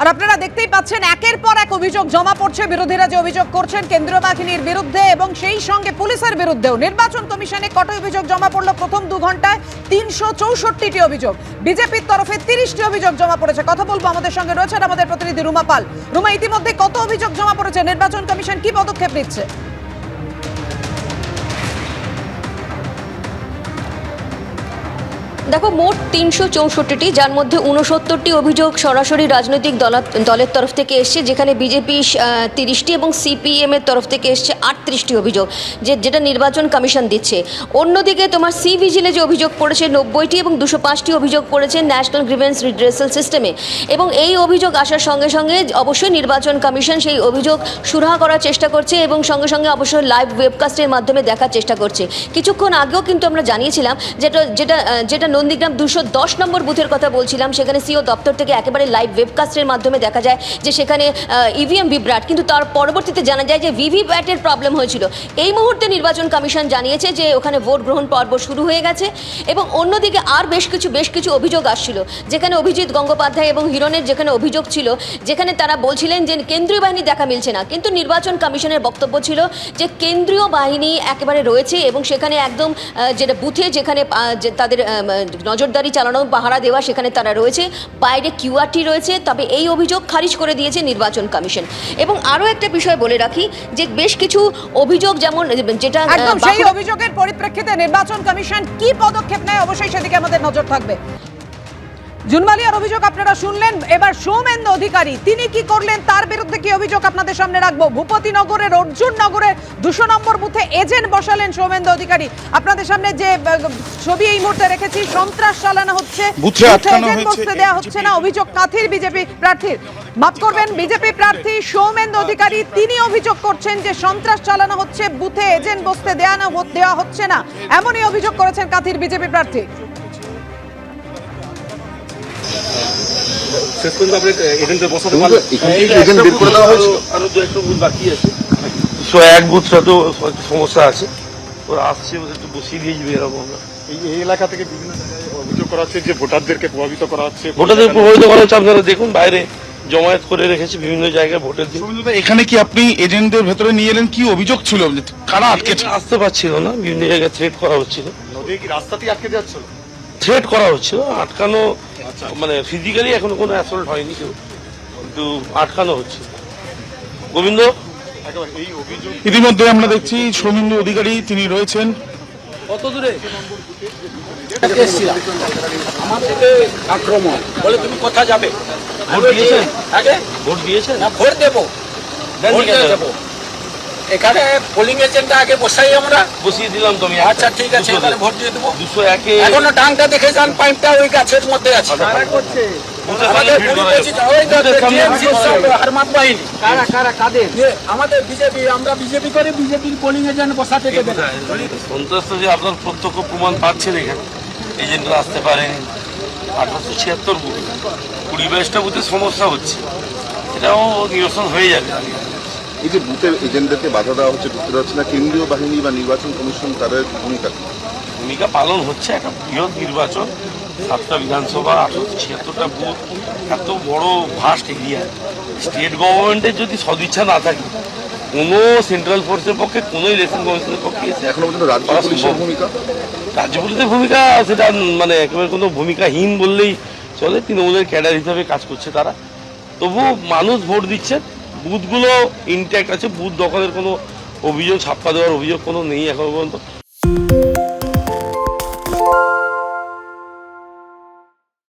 আর আপনারা দেখতেই পাচ্ছেন, একের পর এক অভিযোগ জমা পড়ছে, বিরোধীরা যে অভিযোগ করছেন, কেন্দ্রীয় বাহিনীর বিরুদ্ধে এবং সেই সঙ্গে পুলিশের বিরুদ্ধেও। নির্বাচন কমিশনে কত অভিযোগ জমা পড়ল প্রথম দু ঘন্টায়? তিনশো চৌষট্টিটি অভিযোগ। বিজেপির তরফে তিরিশটি অভিযোগ জমা পড়েছে। কথা বলব আমাদের সঙ্গে রয়েছেন আমাদের প্রতিনিধি রুমা পাল। রুমা, ইতিমধ্যে কত অভিযোগ জমা পড়েছে? নির্বাচন কমিশন কি পদক্ষেপ নিচ্ছে? দেখো, মোট তিনশো চৌষট্টিটি, যার মধ্যে উনসত্তরটি অভিযোগ সরাসরি রাজনৈতিক দলা- দলের তরফ থেকে এসছে, যেখানে বিজেপি তিরিশটি এবং সিপিএম এর তরফ থেকে এসছে আটত্রিশটি অভিযোগ, যে যেটা নির্বাচন কমিশন দিচ্ছে। অন্যদিকে তোমার সি ভিজিলে যে অভিযোগ পড়েছে, নব্বইটি এবং দুশো পাঁচটি অভিযোগ পড়েছে ন্যাশনাল গ্রিভেন্স রিড্রেসাল সিস্টেমে। এবং এই অভিযোগ আসার সঙ্গে সঙ্গে অবশ্যই নির্বাচন কমিশন সেই অভিযোগ সুরাহা করার চেষ্টা করছে এবং সঙ্গে সঙ্গে অবশ্যই লাইভ ওয়েবকাস্টের মাধ্যমে দেখার চেষ্টা করছে। কিছুক্ষণ আগেও কিন্তু আমরা জানিয়েছিলাম, যেটা যেটা যেটা নন্দীগ্রাম দুশো দশ নম্বর বুথের কথা বলছিলাম। সেখানে সিও দপ্তর থেকে একেবারে লাইভ ওয়েবকাস্টের মাধ্যমে দেখা যায় যে সেখানে ইভিএম ভিভ্রাট কিন্তু তার পরবর্তীতে জানা যায় যে ভিভিপ্যাটের প্রবলেম হয়েছিল। এই মুহূর্তে নির্বাচন কমিশন জানিয়েছে যে ওখানে ভোট গ্রহণ পর্ব শুরু হয়ে গেছে এবং অন্যদিকে আর বেশ কিছু বেশ কিছু অভিযোগ আসছিল। যেখানে অভিজিৎ গঙ্গোপাধ্যায় এবং হিরণের যেখানে অভিযোগ ছিল, যেখানে তারা বলছিলেন যে কেন্দ্রীয় বাহিনী দেখা মিলছে না। কিন্তু নির্বাচন কমিশনের বক্তব্য ছিল যে কেন্দ্রীয় বাহিনী একেবারে রয়েছে এবং সেখানে একদম যেটা বুথে যেখানে তাদের নজরদারি চালানো পাহারা দেওয়া সেখানে তারা রয়েছে। বাইরে কিউআরটি রয়েছে তবে এই অভিযোগ খারিজ করে দিয়েছে নির্বাচন কমিশন। এবং আরও একটা বিষয় বলে রাখি যে বেশ কিছু অভিযোগ যেমন যেটা একদম সেই অভিযোগের পরিপ্রেক্ষিতে নির্বাচন কমিশন কি পদক্ষেপ নেয় অবশ্যই সেদিকে আমাদের নজর থাকবে। জুনমালিয়ার অভিযোগ আপনারা শুনলেন। এবার সৌমেন্দ্র অধিকারী তিনি কি করলেন তার বিরুদ্ধে কি অভিযোগ আপনাদের সামনে রাখব? ভূপতি নগরের অর্জুন নগরের দুশো নম্বর বুথে এজেন্ট বসালেন সৌমেন্দ্র অধিকারী। আপনাদের সামনে যে ছবি এই মুহূর্তে রেখেছি সন্ত্রাস চালানো হচ্ছে। বসতে দেওয়া হচ্ছে না। অভিযোগ কাথির বিজেপি প্রার্থীর। মাফ করবেন বিজেপি প্রার্থী সৌমেন্দ্র অধিকারী তিনি অভিযোগ করছেন যে সন্ত্রাস চালানো হচ্ছে বুথে এজেন্ট বসতে দেওয়া না দেওয়া হচ্ছে না। এমনই অভিযোগ করেছেন কাথির বিজেপি প্রার্থী। শেষ পর্যন্ত আপনি এজেন্টে বসাতে পারলেন। এখান থেকে এজেন্ট বের করে দেওয়া হয়েছিল। আরও দু একটা বুথ বাকি আছে। একশো এক বুথটা তো সমস্যা আছে। ওরা আসছে ওদের একটু বসিয়ে দিয়ে যাবে এরকম আমরা। এই এলাকা থেকে বিভিন্ন জায়গায় অভিযোগ করা হচ্ছে যে ভোটারদেরকে প্রভাবিত করা হচ্ছে। ভোটারদের প্রভাবিত করা হচ্ছে আপনারা দেখুন বাইরে জমায়েত করে রেখেছে বিভিন্ন জায়গায় ভোটের দিন। এখানে কি আপনি এজেন্টদের ভেতরে নিয়ে এলেন? কি অভিযোগ ছিল? কারা আটকে আসতে পারছিল না বিভিন্ন জায়গায় থ্রেট করা হচ্ছিল। রাস্তাতেই আটকে যাচ্ছিল থ্রেট করা হচ্ছিল আটকানো মানে ফিজিক্যালি এখনও কোনো অ্যাসল্ট হয়নি কেউ। কিন্তু আটকানো হচ্ছে। গোবিন্দ? একেবারে এই অভিযোগ ইতিমধ্যে আমরা দেখছি সৌমেন্দ্র অধিকারী তিনি রয়েছেন। কত দূরে? আমার থেকে আক্রমণ। বলে তুমি কোথায় যাবে? ভোট দিয়েছেন? আগে? ভোট দিয়েছেন? না ভোট দেবো? দেবো। এখানে পোলিং এজেন্টটা আগে বসাই আমরা। বসিয়ে দিলাম তো আমি আচ্ছা ঠিক আছে এখানে ভোট দিয়ে দেবো। দুশো একে। এখনও ডাংটা দেখে যান পাইপটা ওই গাছের মধ্যে আছে। আমাদের কাদের? আমাদের বিজেপি আমরা বিজেপি করে বিজেপির পোলিং এজেন্ট বসাতে দেবে। যে আপনার প্রত্যক্ষ প্রমাণ পাচ্ছেন এখানে এজেন্টরা আসতে পারেনি। আঠারোশো ছিয়াত্তর বুথ। কুড়ি বাইশটা বুথে সমস্যা হচ্ছে। এটাও নিরসন হয়ে যাবে। এই যে বুথের এজেন্টদেরকে বাধা দেওয়া হচ্ছে ঢুকতে হচ্ছে না কেন্দ্রীয় বাহিনী বা নির্বাচন কমিশন তাদের ভূমিকা? ভূমিকা পালন হচ্ছে একটা বৃহৎ নির্বাচন সাতটা বিধানসভা আঠারোশো ছিয়াত্তরটা বুথ এত বড় ভাস্ট এরিয়া। স্টেট গভর্নমেন্টের যদি সদিচ্ছা না থাকে কোনো সেন্ট্রাল ফোর্সের পক্ষে কোনো ইলেকশন কমিশনের পক্ষে এখনও পর্যন্ত রাজ্য পুলিশের ভূমিকা? রাজ্য পুলিশের ভূমিকা সেটা মানে একেবারে কোনো ভূমিকাহীন বললেই চলে তৃণমূলের ক্যাডার হিসাবে কাজ করছে তারা। তবু মানুষ ভোট দিচ্ছে বুথগুলো ইনট্যাক্ট আছে বুথ দখলের কোনো অভিযোগ ছাপ্পা দেওয়ার অভিযোগ কোনো নেই এখনও পর্যন্ত।